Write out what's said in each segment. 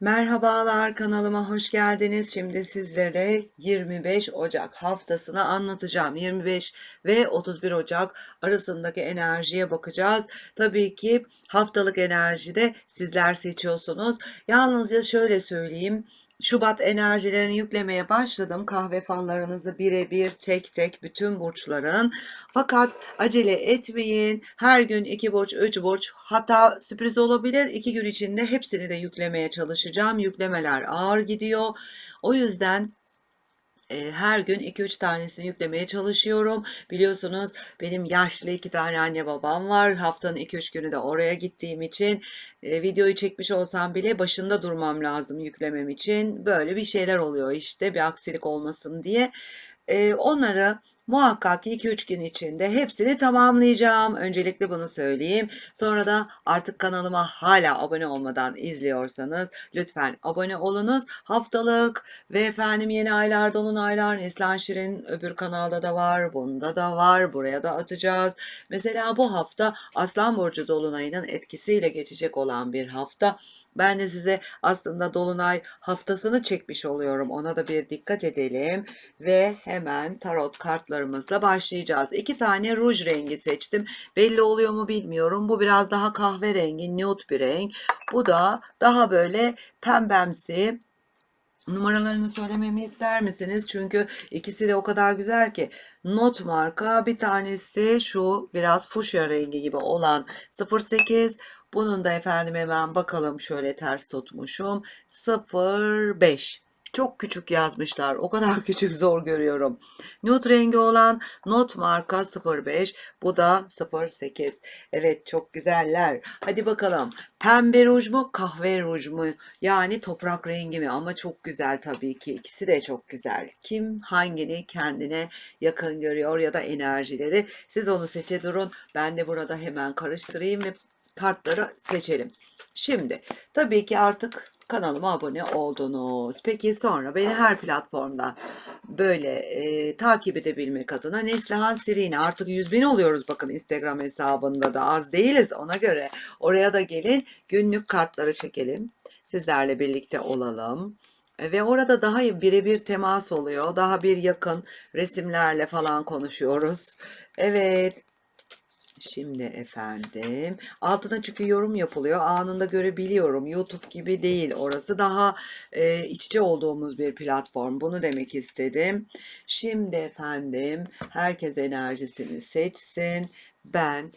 Merhabalar kanalıma hoş geldiniz. Şimdi sizlere 25 Ocak haftasını anlatacağım. 25 ve 31 Ocak arasındaki enerjiye bakacağız. Tabii ki haftalık enerjide sizler seçiyorsunuz. Yalnızca şöyle söyleyeyim. Şubat enerjilerini yüklemeye başladım. Kahve fallarınızı birebir tek tek bütün burçların. Fakat acele etmeyin. Her gün iki burç, üç burç hatta sürpriz olabilir. İki gün içinde hepsini de yüklemeye çalışacağım. Yüklemeler ağır gidiyor. O yüzden e, her gün 2-3 tanesini yüklemeye çalışıyorum. Biliyorsunuz benim yaşlı iki tane anne babam var. Haftanın 2-3 günü de oraya gittiğim için e, videoyu çekmiş olsam bile başında durmam lazım yüklemem için. Böyle bir şeyler oluyor işte bir aksilik olmasın diye. E, onları Muhakkak ki 2-3 gün içinde hepsini tamamlayacağım. Öncelikle bunu söyleyeyim. Sonra da artık kanalıma hala abone olmadan izliyorsanız lütfen abone olunuz. Haftalık ve efendim yeni aylar, dolunaylar, Neslihan Şirin öbür kanalda da var, bunda da var, buraya da atacağız. Mesela bu hafta Aslan Burcu dolunayının etkisiyle geçecek olan bir hafta. Ben de size aslında Dolunay haftasını çekmiş oluyorum. Ona da bir dikkat edelim. Ve hemen tarot kartlarımızla başlayacağız. İki tane ruj rengi seçtim. Belli oluyor mu bilmiyorum. Bu biraz daha kahverengi, nude bir renk. Bu da daha böyle pembemsi. Numaralarını söylememi ister misiniz? Çünkü ikisi de o kadar güzel ki. Not marka bir tanesi şu biraz fuşya rengi gibi olan 08 bunun da efendim hemen bakalım şöyle ters tutmuşum. 05. Çok küçük yazmışlar. O kadar küçük zor görüyorum. Nude rengi olan not marka 05. Bu da 08. Evet çok güzeller. Hadi bakalım. Pembe ruj mu kahve ruj mu? Yani toprak rengi mi? Ama çok güzel tabii ki. İkisi de çok güzel. Kim hangini kendine yakın görüyor ya da enerjileri. Siz onu seçe durun. Ben de burada hemen karıştırayım ve kartları seçelim. Şimdi tabii ki artık kanalıma abone oldunuz. Peki sonra beni her platformda böyle e, takip edebilmek adına Neslihan Sirine artık 100 bin oluyoruz bakın Instagram hesabında da az değiliz ona göre. Oraya da gelin günlük kartları çekelim. Sizlerle birlikte olalım. Ve orada daha birebir temas oluyor. Daha bir yakın resimlerle falan konuşuyoruz. Evet. Şimdi efendim altına çünkü yorum yapılıyor. Anında görebiliyorum. YouTube gibi değil. Orası daha e, iç içe olduğumuz bir platform. Bunu demek istedim. Şimdi efendim herkes enerjisini seçsin. Ben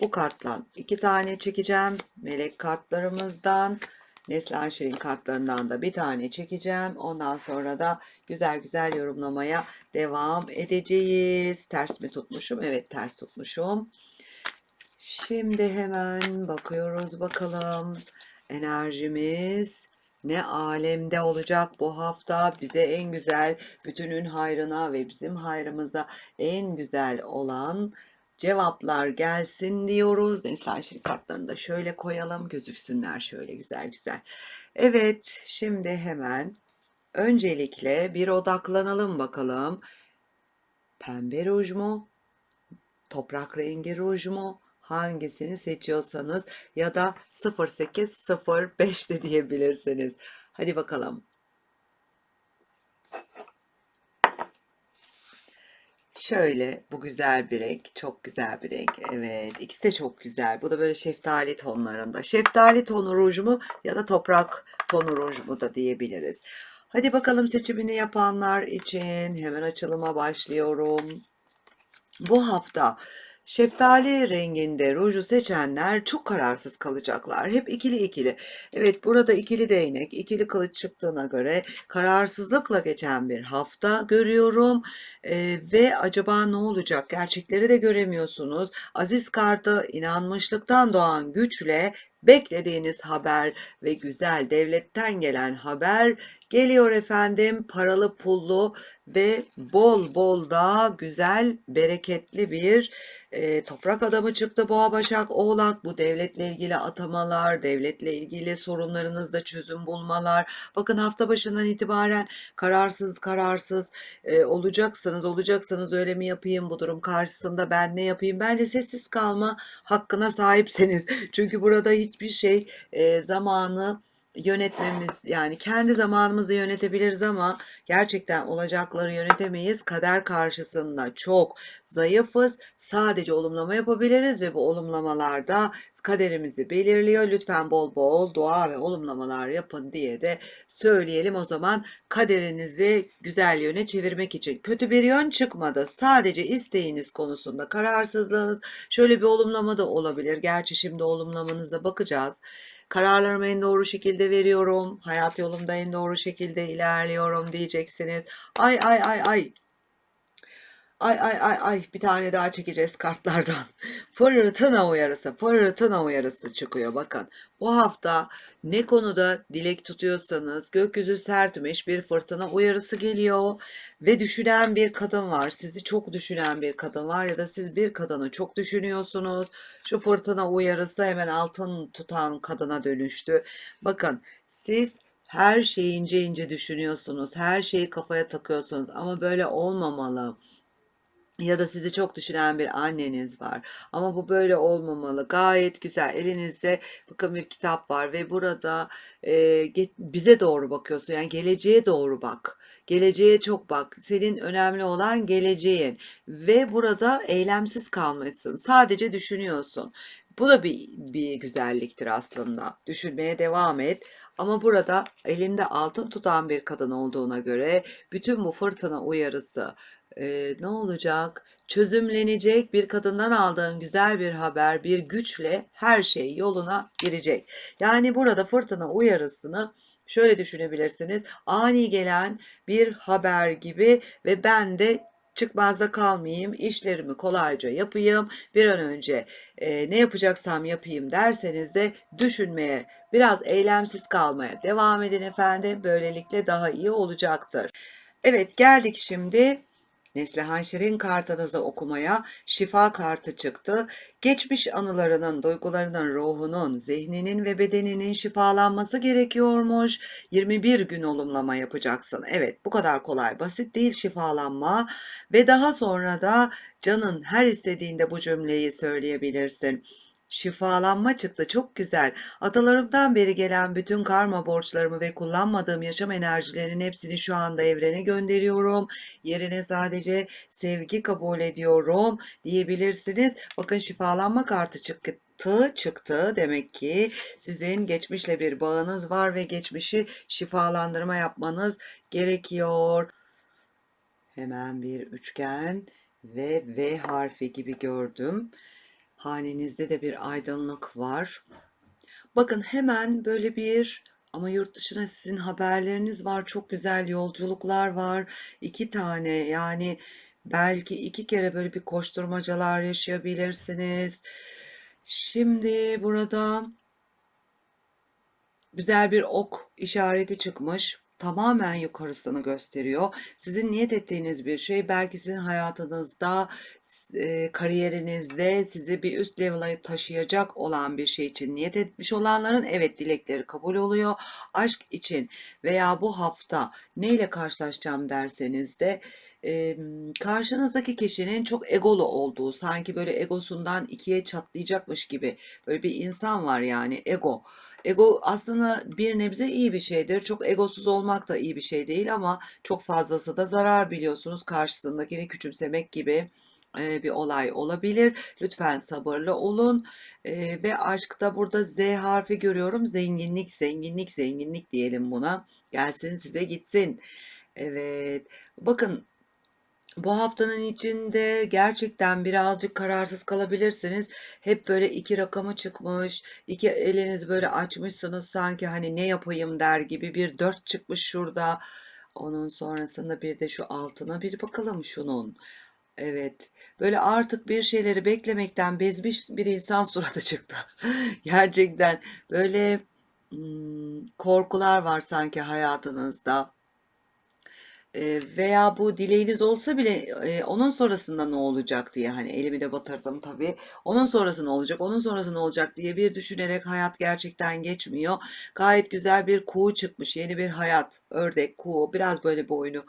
bu karttan iki tane çekeceğim. Melek kartlarımızdan Neslihan Şirin kartlarından da bir tane çekeceğim. Ondan sonra da güzel güzel yorumlamaya devam edeceğiz. Ters mi tutmuşum? Evet ters tutmuşum. Şimdi hemen bakıyoruz bakalım. Enerjimiz ne alemde olacak bu hafta bize en güzel bütünün hayrına ve bizim hayrımıza en güzel olan cevaplar gelsin diyoruz. Neslihan Şirin kartlarını da şöyle koyalım gözüksünler şöyle güzel güzel. Evet şimdi hemen öncelikle bir odaklanalım bakalım. Pembe ruj mu? Toprak rengi ruj mu? Hangisini seçiyorsanız ya da 0805 de diyebilirsiniz. Hadi bakalım. Şöyle bu güzel bir renk. Çok güzel bir renk. Evet. ikisi de çok güzel. Bu da böyle şeftali tonlarında. Şeftali tonu ruj mu ya da toprak tonu ruj mu da diyebiliriz. Hadi bakalım seçimini yapanlar için hemen açılıma başlıyorum. Bu hafta şeftali renginde ruju seçenler çok kararsız kalacaklar. Hep ikili ikili. Evet burada ikili değnek, ikili kılıç çıktığına göre kararsızlıkla geçen bir hafta görüyorum. Ee, ve acaba ne olacak? Gerçekleri de göremiyorsunuz. Aziz kartı inanmışlıktan doğan güçle beklediğiniz haber ve güzel devletten gelen haber. Geliyor efendim. Paralı pullu ve bol bol da güzel bereketli bir e, toprak adamı çıktı Boğa Başak Oğlak. Bu devletle ilgili atamalar devletle ilgili sorunlarınızda çözüm bulmalar. Bakın hafta başından itibaren kararsız kararsız e, olacaksınız olacaksınız öyle mi yapayım bu durum karşısında ben ne yapayım? Bence sessiz kalma hakkına sahipseniz. Çünkü burada hiçbir şey e, zamanı yönetmemiz yani kendi zamanımızı yönetebiliriz ama gerçekten olacakları yönetemeyiz. Kader karşısında çok zayıfız. Sadece olumlama yapabiliriz ve bu olumlamalarda kaderimizi belirliyor. Lütfen bol bol dua ve olumlamalar yapın diye de söyleyelim. O zaman kaderinizi güzel yöne çevirmek için kötü bir yön çıkmadı. Sadece isteğiniz konusunda kararsızlığınız şöyle bir olumlama da olabilir. Gerçi şimdi olumlamanıza bakacağız. Kararlarımı en doğru şekilde veriyorum. Hayat yolumda en doğru şekilde ilerliyorum diyeceksiniz. Ay ay ay ay. Ay ay ay ay bir tane daha çekeceğiz kartlardan. Fırtına uyarısı, fırtına uyarısı çıkıyor bakın. Bu hafta ne konuda dilek tutuyorsanız gökyüzü sertmiş bir fırtına uyarısı geliyor ve düşünen bir kadın var. Sizi çok düşünen bir kadın var ya da siz bir kadını çok düşünüyorsunuz. Şu fırtına uyarısı hemen altın tutan kadına dönüştü. Bakın siz her şeyi ince ince düşünüyorsunuz. Her şeyi kafaya takıyorsunuz ama böyle olmamalı ya da sizi çok düşünen bir anneniz var. Ama bu böyle olmamalı. Gayet güzel. Elinizde bakın bir kitap var ve burada e, bize doğru bakıyorsun. Yani geleceğe doğru bak. Geleceğe çok bak. Senin önemli olan geleceğin. Ve burada eylemsiz kalmışsın. Sadece düşünüyorsun. Bu da bir, bir güzelliktir aslında. Düşünmeye devam et. Ama burada elinde altın tutan bir kadın olduğuna göre bütün bu fırtına uyarısı, Eee, ne olacak? Çözümlenecek bir kadından aldığın güzel bir haber, bir güçle her şey yoluna girecek. Yani burada fırtına uyarısını şöyle düşünebilirsiniz. Ani gelen bir haber gibi ve ben de çıkmazda kalmayayım, işlerimi kolayca yapayım, bir an önce e, ne yapacaksam yapayım derseniz de düşünmeye, biraz eylemsiz kalmaya devam edin efendim. Böylelikle daha iyi olacaktır. Evet geldik şimdi Neslihan Şirin kartınızı okumaya şifa kartı çıktı. Geçmiş anılarının, duygularının, ruhunun, zihninin ve bedeninin şifalanması gerekiyormuş. 21 gün olumlama yapacaksın. Evet bu kadar kolay basit değil şifalanma ve daha sonra da canın her istediğinde bu cümleyi söyleyebilirsin. Şifalanma çıktı çok güzel. Atalarımdan beri gelen bütün karma borçlarımı ve kullanmadığım yaşam enerjilerinin hepsini şu anda evrene gönderiyorum. Yerine sadece sevgi kabul ediyorum diyebilirsiniz. Bakın şifalanma kartı çıktı çıktı. Demek ki sizin geçmişle bir bağınız var ve geçmişi şifalandırma yapmanız gerekiyor. Hemen bir üçgen ve V harfi gibi gördüm. Hanenizde de bir aydınlık var. Bakın hemen böyle bir ama yurt dışına sizin haberleriniz var. Çok güzel yolculuklar var. İki tane yani belki iki kere böyle bir koşturmacalar yaşayabilirsiniz. Şimdi burada güzel bir ok işareti çıkmış tamamen yukarısını gösteriyor. Sizin niyet ettiğiniz bir şey belki sizin hayatınızda, e, kariyerinizde sizi bir üst level'a taşıyacak olan bir şey için niyet etmiş olanların evet dilekleri kabul oluyor. Aşk için veya bu hafta neyle karşılaşacağım derseniz de karşınızdaki kişinin çok egolu olduğu, sanki böyle egosundan ikiye çatlayacakmış gibi böyle bir insan var yani ego. Ego aslında bir nebze iyi bir şeydir. Çok egosuz olmak da iyi bir şey değil ama çok fazlası da zarar biliyorsunuz. Karşısındakini küçümsemek gibi bir olay olabilir. Lütfen sabırlı olun. E, ve aşkta burada Z harfi görüyorum. Zenginlik, zenginlik, zenginlik diyelim buna. Gelsin size gitsin. Evet. Bakın bu haftanın içinde gerçekten birazcık kararsız kalabilirsiniz. Hep böyle iki rakamı çıkmış, iki eliniz böyle açmışsınız sanki hani ne yapayım der gibi bir dört çıkmış şurada. Onun sonrasında bir de şu altına bir bakalım şunun. Evet, böyle artık bir şeyleri beklemekten bezmiş bir insan suratı çıktı. Gerçekten böyle hmm, korkular var sanki hayatınızda. Eee, veya bu dileğiniz olsa bile eee, onun sonrasında ne olacak diye hani elimi de batırdım tabii. Onun sonrası ne olacak, onun sonrası ne olacak diye bir düşünerek hayat gerçekten geçmiyor. Gayet güzel bir kuğu çıkmış, yeni bir hayat. Ördek, kuğu, biraz böyle boynu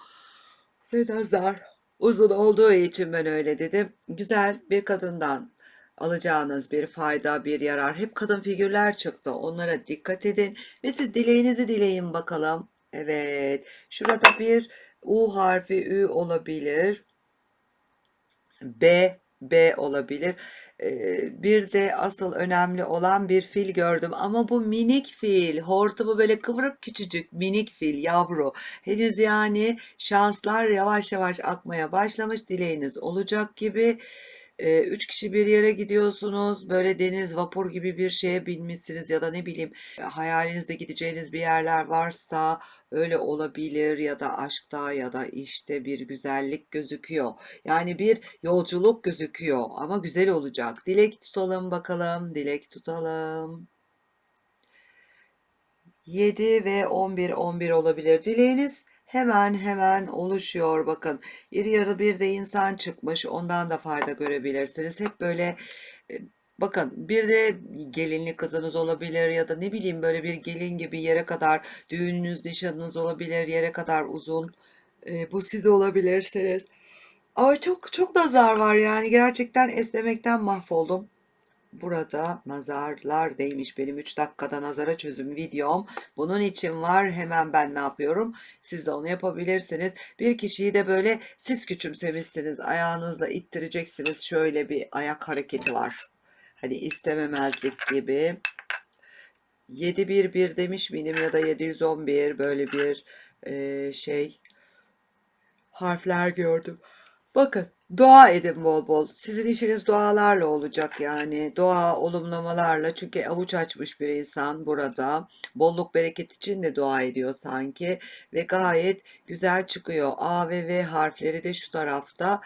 ve nazar uzun olduğu için ben öyle dedim. Güzel bir kadından alacağınız bir fayda, bir yarar. Hep kadın figürler çıktı. Onlara dikkat edin ve siz dileğinizi dileyin bakalım. Evet. Şurada bir U harfi Ü olabilir. B B olabilir. Bir de asıl önemli olan bir fil gördüm ama bu minik fil. Hortumu böyle kıvırık küçücük minik fil yavru. Henüz yani şanslar yavaş yavaş akmaya başlamış. Dileğiniz olacak gibi. Ee, üç kişi bir yere gidiyorsunuz. Böyle deniz vapur gibi bir şeye binmişsiniz ya da ne bileyim hayalinizde gideceğiniz bir yerler varsa öyle olabilir ya da aşkta ya da işte bir güzellik gözüküyor. Yani bir yolculuk gözüküyor ama güzel olacak. Dilek tutalım bakalım. Dilek tutalım. 7 ve 11 11 olabilir. Dileğiniz hemen hemen oluşuyor bakın. İri yarı bir de insan çıkmış. Ondan da fayda görebilirsiniz. Hep böyle e, bakın bir de gelinli kızınız olabilir ya da ne bileyim böyle bir gelin gibi yere kadar düğününüz, nişanınız olabilir. Yere kadar uzun. E, bu siz olabilirsiniz. Ama çok çok nazar var yani gerçekten esnemekten mahvoldum. Burada nazarlar değmiş benim 3 dakikada nazara çözüm videom. Bunun için var hemen ben ne yapıyorum? Siz de onu yapabilirsiniz. Bir kişiyi de böyle siz küçümsemişsiniz. Ayağınızla ittireceksiniz. Şöyle bir ayak hareketi var. Hani istememezlik gibi. 711 demiş miydim ya da 711 böyle bir e, şey harfler gördüm. Bakın dua edin bol bol. Sizin işiniz dualarla olacak yani. Dua, olumlamalarla. Çünkü avuç açmış bir insan burada. Bolluk bereket için de dua ediyor sanki. Ve gayet güzel çıkıyor. A ve V harfleri de şu tarafta.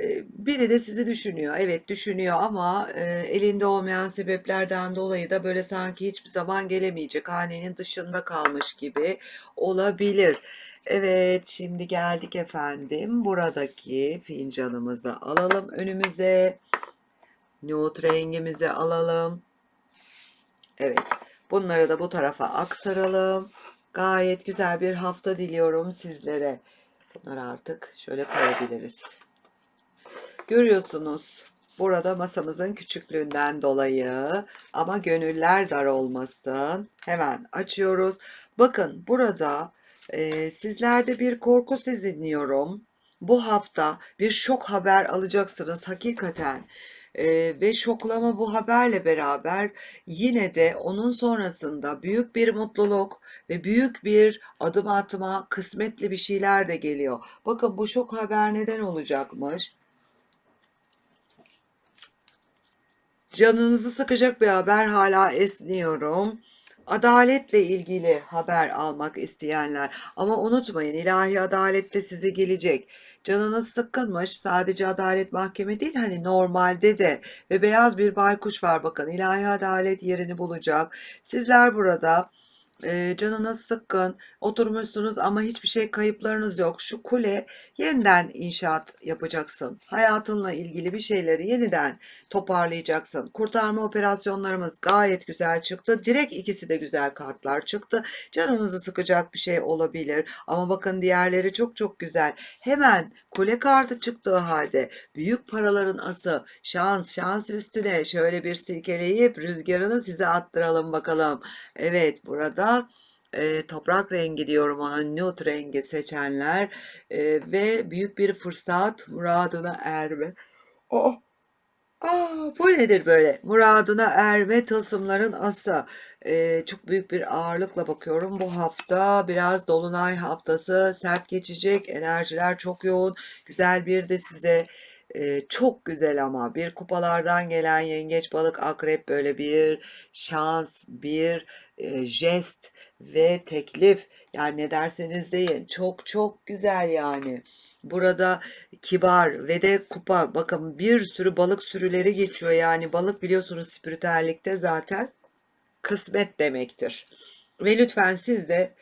Ee, Biri de sizi düşünüyor. Evet düşünüyor ama e, elinde olmayan sebeplerden dolayı da böyle sanki hiçbir zaman gelemeyecek. Hanenin dışında kalmış gibi olabilir. Evet, şimdi geldik efendim. Buradaki fincanımızı alalım önümüze. Nude rengimizi alalım. Evet, bunları da bu tarafa aktaralım. Gayet güzel bir hafta diliyorum sizlere. Bunları artık şöyle koyabiliriz. Görüyorsunuz. Burada masamızın küçüklüğünden dolayı ama gönüller dar olmasın. Hemen açıyoruz. Bakın burada e, sizlerde bir korku sezinliyorum. Bu hafta bir şok haber alacaksınız hakikaten. E, ve şoklama bu haberle beraber yine de onun sonrasında büyük bir mutluluk ve büyük bir adım atma, kısmetli bir şeyler de geliyor. Bakın bu şok haber neden olacakmış? Canınızı sıkacak bir haber hala esniyorum. Adaletle ilgili haber almak isteyenler ama unutmayın ilahi adalet de size gelecek. Canınız sıkkınmış sadece adalet mahkeme değil hani normalde de ve beyaz bir baykuş var bakın ilahi adalet yerini bulacak. Sizler burada e, canınız sıkkın, oturmuşsunuz ama hiçbir şey kayıplarınız yok. Şu kule yeniden inşaat yapacaksın. Hayatınla ilgili bir şeyleri yeniden toparlayacaksın. Kurtarma operasyonlarımız gayet güzel çıktı. Direkt ikisi de güzel kartlar çıktı. Canınızı sıkacak bir şey olabilir. Ama bakın diğerleri çok çok güzel. Hemen kule kartı çıktığı halde büyük paraların ası şans şans üstüne şöyle bir silkeleyip rüzgarını size attıralım bakalım. Evet burada e, toprak rengi diyorum ona nude rengi seçenler e, ve büyük bir fırsat muradına erme. Oh, Aa, bu nedir böyle? Muradına erme tılsımların ası. Ee, çok büyük bir ağırlıkla bakıyorum. Bu hafta biraz dolunay haftası sert geçecek. Enerjiler çok yoğun. Güzel bir de size e, çok güzel ama. Bir kupalardan gelen yengeç balık akrep böyle bir şans bir e, jest ve teklif. Yani ne derseniz deyin. Çok çok güzel yani. Burada kibar ve de kupa. Bakın bir sürü balık sürüleri geçiyor. Yani balık biliyorsunuz spiritüellikte zaten kısmet demektir. Ve lütfen siz de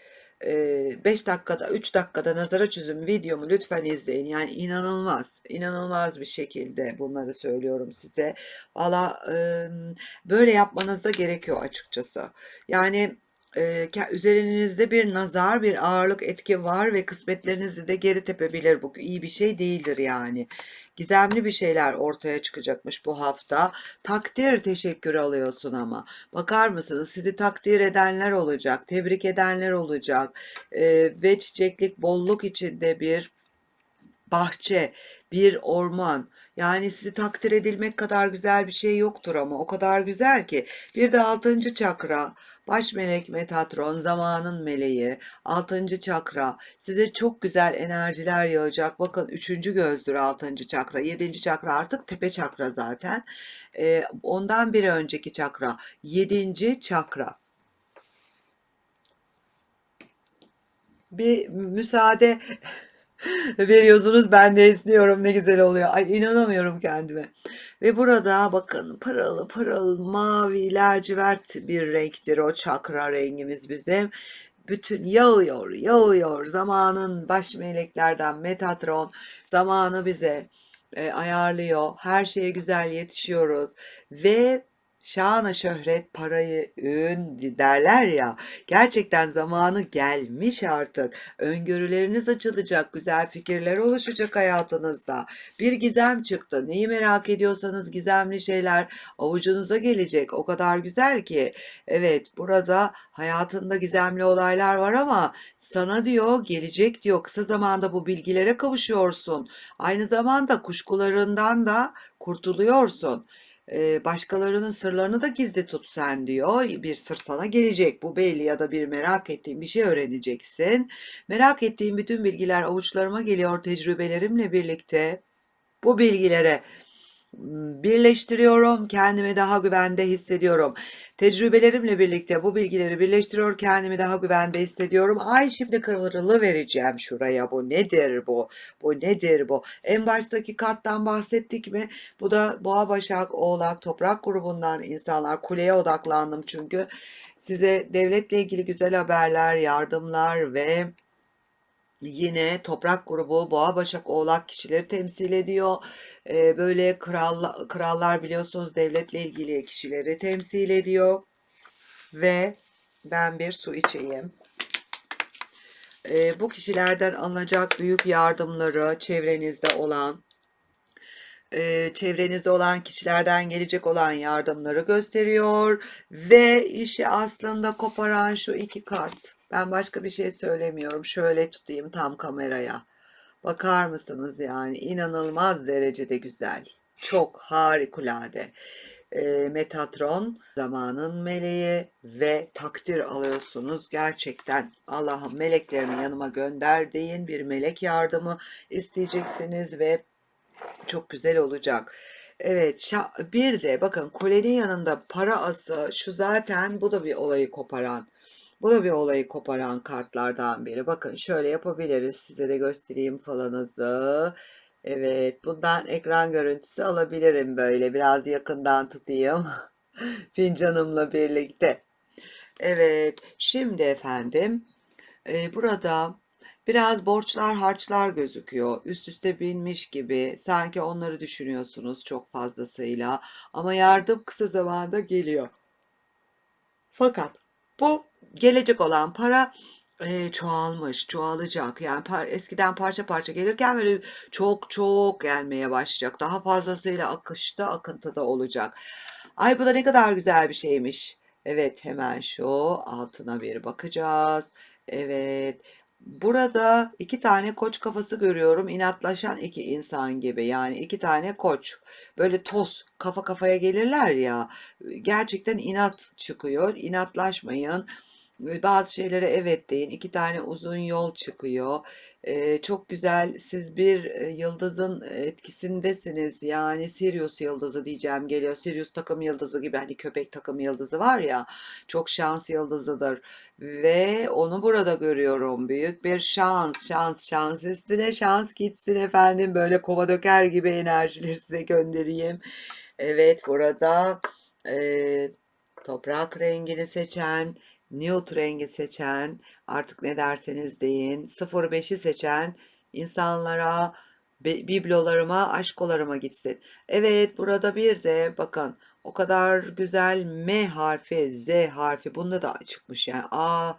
5 dakikada 3 dakikada nazara çözüm videomu lütfen izleyin. Yani inanılmaz inanılmaz bir şekilde bunları söylüyorum size. Valla böyle yapmanız da gerekiyor açıkçası. Yani üzerinizde bir nazar, bir ağırlık etki var ve kısmetlerinizi de geri tepebilir. Bu iyi bir şey değildir yani. Gizemli bir şeyler ortaya çıkacakmış bu hafta. Takdir teşekkür alıyorsun ama. Bakar mısınız? Sizi takdir edenler olacak, tebrik edenler olacak Ee, ve çiçeklik bolluk içinde bir bahçe, bir orman. Yani sizi takdir edilmek kadar güzel bir şey yoktur ama o kadar güzel ki. Bir de altıncı çakra, baş melek Metatron, zamanın meleği, altıncı çakra. Size çok güzel enerjiler yağacak. Bakın üçüncü gözdür altıncı çakra. Yedinci çakra artık tepe çakra zaten. Ee, ondan bir önceki çakra, yedinci çakra. Bir müsaade veriyorsunuz ben de esniyorum ne güzel oluyor. Ay inanamıyorum kendime. Ve burada bakın pırıl pırıl mavi lacivert bir renktir o çakra rengimiz bizim. Bütün yağıyor yağıyor zamanın baş meleklerden Metatron zamanı bize e, ayarlıyor. Her şeye güzel yetişiyoruz ve şanı şöhret parayı ün derler ya gerçekten zamanı gelmiş artık. Öngörüleriniz açılacak güzel fikirler oluşacak hayatınızda. Bir gizem çıktı. Neyi merak ediyorsanız gizemli şeyler avucunuza gelecek. O kadar güzel ki. Evet burada hayatında gizemli olaylar var ama sana diyor gelecek diyor. Kısa zamanda bu bilgilere kavuşuyorsun. Aynı zamanda kuşkularından da kurtuluyorsun Başkalarının sırlarını da gizli tut sen diyor. Bir sır sana gelecek. Bu belli ya da bir merak ettiğin bir şey öğreneceksin. Merak ettiğim bütün bilgiler avuçlarıma geliyor tecrübelerimle birlikte. Bu bilgilere birleştiriyorum, kendimi daha güvende hissediyorum. Tecrübelerimle birlikte bu bilgileri birleştiriyor, kendimi daha güvende hissediyorum. Ay şimdi kıvrılı vereceğim şuraya. Bu nedir bu? Bu nedir bu? En baştaki karttan bahsettik mi? Bu da Boğa, Başak, Oğlak, Toprak grubundan insanlar. Kuleye odaklandım çünkü. Size devletle ilgili güzel haberler, yardımlar ve Yine toprak grubu boğa başak oğlak kişileri temsil ediyor. Ee, böyle kral, krallar biliyorsunuz devletle ilgili kişileri temsil ediyor. Ve ben bir su içeyim. Ee, bu kişilerden alınacak büyük yardımları çevrenizde olan e, çevrenizde olan kişilerden gelecek olan yardımları gösteriyor ve işi aslında koparan şu iki kart. Ben başka bir şey söylemiyorum. Şöyle tutayım tam kameraya. Bakar mısınız yani inanılmaz derecede güzel. Çok harikulade. E, Metatron zamanın meleği ve takdir alıyorsunuz. Gerçekten Allah'ım meleklerimi yanıma gönder deyin. Bir melek yardımı isteyeceksiniz ve çok güzel olacak. Evet, bir de bakın kulenin yanında para ası şu zaten bu da bir olayı koparan. Bu da bir olayı koparan kartlardan biri. Bakın şöyle yapabiliriz. Size de göstereyim falanızı. Evet, bundan ekran görüntüsü alabilirim böyle. Biraz yakından tutayım. Fincanımla birlikte. Evet, şimdi efendim burada Biraz borçlar harçlar gözüküyor. Üst üste binmiş gibi. Sanki onları düşünüyorsunuz çok fazlasıyla. Ama yardım kısa zamanda geliyor. Fakat bu gelecek olan para e, çoğalmış, çoğalacak. Yani par eskiden parça parça gelirken böyle çok çok gelmeye başlayacak. Daha fazlasıyla akışta, akıntıda olacak. Ay bu da ne kadar güzel bir şeymiş. Evet hemen şu altına bir bakacağız. Evet. Burada iki tane koç kafası görüyorum. İnatlaşan iki insan gibi. Yani iki tane koç. Böyle toz kafa kafaya gelirler ya. Gerçekten inat çıkıyor. İnatlaşmayın. Bazı şeylere evet deyin. İki tane uzun yol çıkıyor. Ee, çok güzel. Siz bir e, yıldızın etkisindesiniz. Yani Sirius yıldızı diyeceğim geliyor. Sirius takım yıldızı gibi hani köpek takım yıldızı var ya. Çok şans yıldızıdır. Ve onu burada görüyorum. Büyük bir şans, şans, şans üstüne şans gitsin efendim. Böyle kova döker gibi enerjileri size göndereyim. Evet burada e, toprak rengini seçen nude rengi seçen, artık ne derseniz deyin, 05'i seçen insanlara, biblolarıma, aşkolarıma gitsin. Evet burada bir de bakın o kadar güzel M harfi, Z harfi bunda da çıkmış yani A,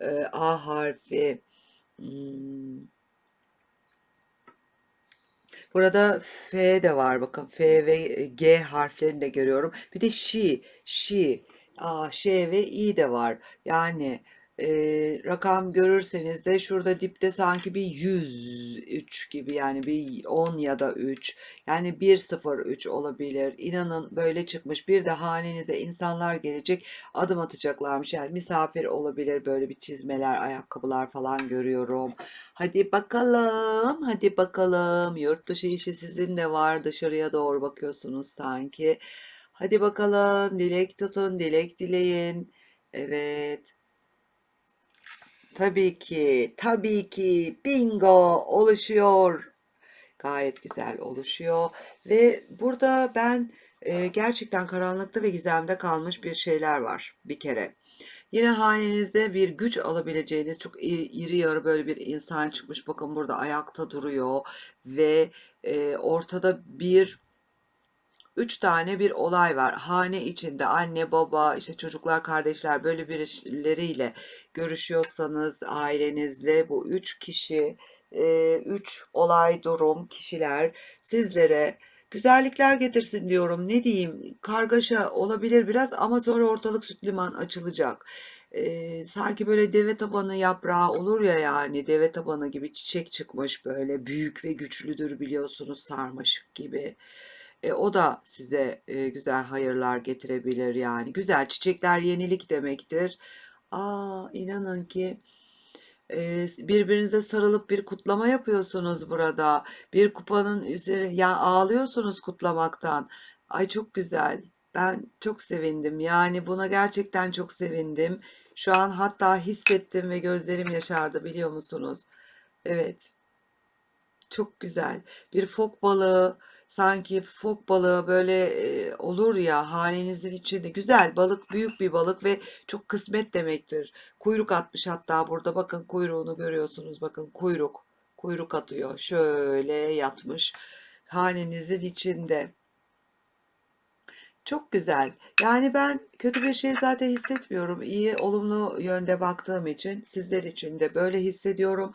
e, A harfi, hmm, Burada F de var bakın F ve G harflerini de görüyorum. Bir de şi, şi, Aa, Ş ve İ de var. Yani e, rakam görürseniz de şurada dipte sanki bir 103 gibi yani bir 10 ya da 3 yani 103 olabilir. İnanın böyle çıkmış. Bir de hanenize insanlar gelecek adım atacaklarmış. Yani misafir olabilir böyle bir çizmeler, ayakkabılar falan görüyorum. Hadi bakalım, hadi bakalım. Yurt dışı işi sizin de var. Dışarıya doğru bakıyorsunuz sanki. Hadi bakalım, dilek tutun, dilek dileyin. Evet. Tabii ki, tabii ki bingo oluşuyor. Gayet güzel oluşuyor. Ve burada ben e, gerçekten karanlıkta ve gizemde kalmış bir şeyler var bir kere. Yine hanenizde bir güç alabileceğiniz çok iri yarı böyle bir insan çıkmış. Bakın burada ayakta duruyor ve e, ortada bir Üç tane bir olay var. Hane içinde anne, baba, işte çocuklar, kardeşler böyle birileriyle görüşüyorsanız ailenizle bu üç kişi, e, üç olay, durum, kişiler sizlere güzellikler getirsin diyorum. Ne diyeyim? Kargaşa olabilir biraz ama sonra ortalık süt liman açılacak. E, sanki böyle deve tabanı yaprağı olur ya yani deve tabanı gibi çiçek çıkmış böyle büyük ve güçlüdür biliyorsunuz sarmaşık gibi. E, o da size e, güzel hayırlar getirebilir yani. Güzel çiçekler yenilik demektir. Aa, inanın ki e, birbirinize sarılıp bir kutlama yapıyorsunuz burada. Bir kupanın üzeri, ya ağlıyorsunuz kutlamaktan. Ay çok güzel. Ben çok sevindim. Yani buna gerçekten çok sevindim. Şu an hatta hissettim ve gözlerim yaşardı biliyor musunuz? Evet. Çok güzel. Bir fok balığı sanki fok balığı böyle olur ya hanenizin içinde güzel balık büyük bir balık ve çok kısmet demektir. Kuyruk atmış hatta burada bakın kuyruğunu görüyorsunuz bakın kuyruk kuyruk atıyor şöyle yatmış hanenizin içinde. Çok güzel. Yani ben kötü bir şey zaten hissetmiyorum. İyi, olumlu yönde baktığım için sizler için de böyle hissediyorum.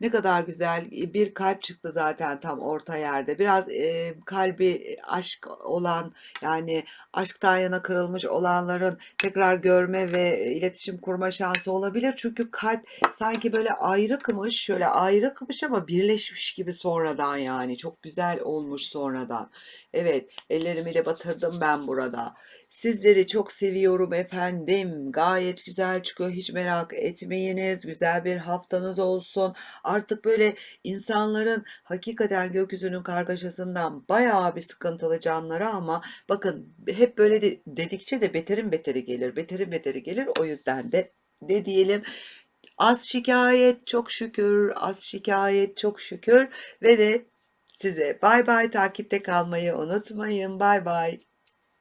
Ne kadar güzel bir kalp çıktı zaten tam orta yerde. Biraz e, kalbi aşk olan yani aşktan yana kırılmış olanların tekrar görme ve iletişim kurma şansı olabilir. Çünkü kalp sanki böyle ayrıkmış, şöyle ayrıkmış ama birleşmiş gibi sonradan yani. Çok güzel olmuş sonradan. Evet, ellerimi de batırdım ben burada. Sizleri çok seviyorum efendim. Gayet güzel çıkıyor. Hiç merak etmeyiniz. Güzel bir haftanız olsun. Artık böyle insanların hakikaten gökyüzünün kargaşasından bayağı bir sıkıntılı canları ama bakın hep böyle de, dedikçe de beterin beteri gelir. Beterin beteri gelir. O yüzden de de diyelim az şikayet çok şükür, az şikayet çok şükür ve de size bay bay takipte kalmayı unutmayın. Bay bay.